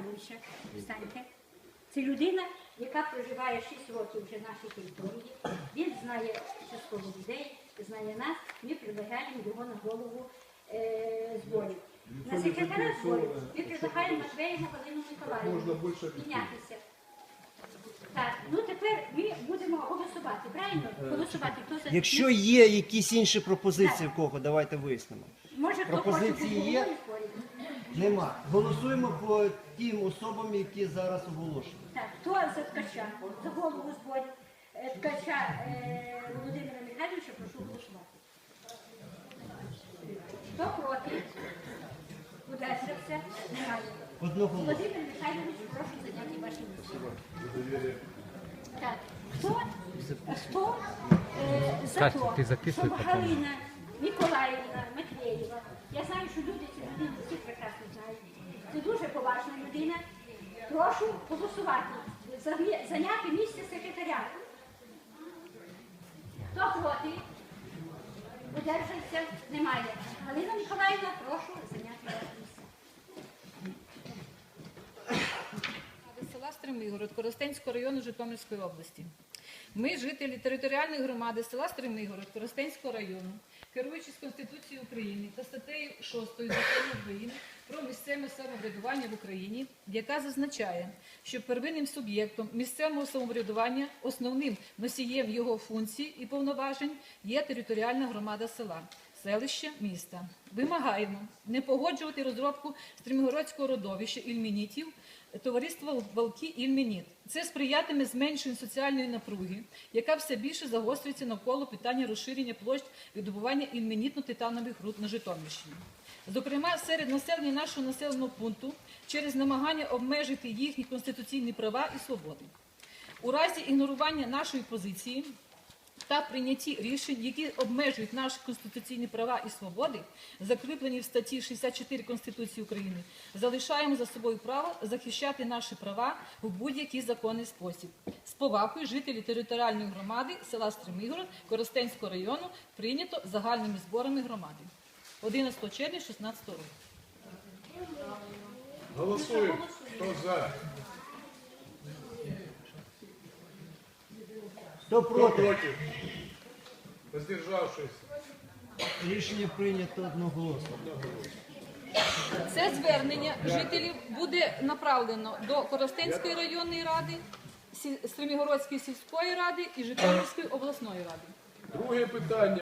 Михайловича. Встаньте. Це людина, яка проживає 6 років вже в нашій території. Він знає частково людей, знає нас. Ми предлагаємо його на голову е, зборів. На секретаря зборів ми предлагаємо Матвеєву Галину Миколаївну піднятися. Так, ну тепер ми будемо голосувати, правильно? Голосувати. Хто за Якщо є якісь інші пропозиції в кого, давайте вияснимо. може хто хоче пропозиції є? Нема. Голосуємо по тим особам, які зараз оголошені. Так, хто за ткача? За голову зборів е, ткача е, Володимира Михайловича прошу голосувати. Хто проти? Удержався? Немає. Одного. Володимир Михайлович, прошу зайняти ваше місце. Так, хто, хто е, за Катя, то, ти записуй щоб потім. Галина Миколаївна Матвєєва, я знаю, що люди ці людини це дуже поважна людина, прошу голосувати, зайняти місце секретаря. Хто проти? Удержався? Немає. Галина Миколаївна, прошу зайняти місце. Села Стримигород Коростенського району Житомирської області. Ми, жителі територіальної громади села Стримигород Коростенського району, керуючись Конституцією України та статтею 6 закону України про місцеве самоврядування в Україні, яка зазначає, що первинним суб'єктом місцевого самоврядування, основним носієм його функцій і повноважень є територіальна громада села. Селище міста. Вимагаємо не погоджувати розробку Стрімгородського родовища ільмінітів товариства Балки Ільмініт. Це сприятиме зменшенню соціальної напруги, яка все більше загострюється навколо питання розширення площ видобування ільмінітно-титанових руд на Житомирщині. Зокрема, серед населення нашого населеного пункту через намагання обмежити їхні конституційні права і свободи. У разі ігнорування нашої позиції та прийнятті рішень, які обмежують наші конституційні права і свободи, закріплені в статті 64 Конституції України, залишаємо за собою право захищати наші права в будь-який законний спосіб. З повагою жителі територіальної громади села Стримигород Коростенського району прийнято загальними зборами громади 11 червня 2016 року. Голосуємо. Хто за? Хто проти? проти? Воздержавшись. Рішення прийнято одноголосно. Це звернення жителів буде направлено до Коростенської районної ради, Сі- Стримігородської сільської ради і Житомирської обласної ради. Друге питання.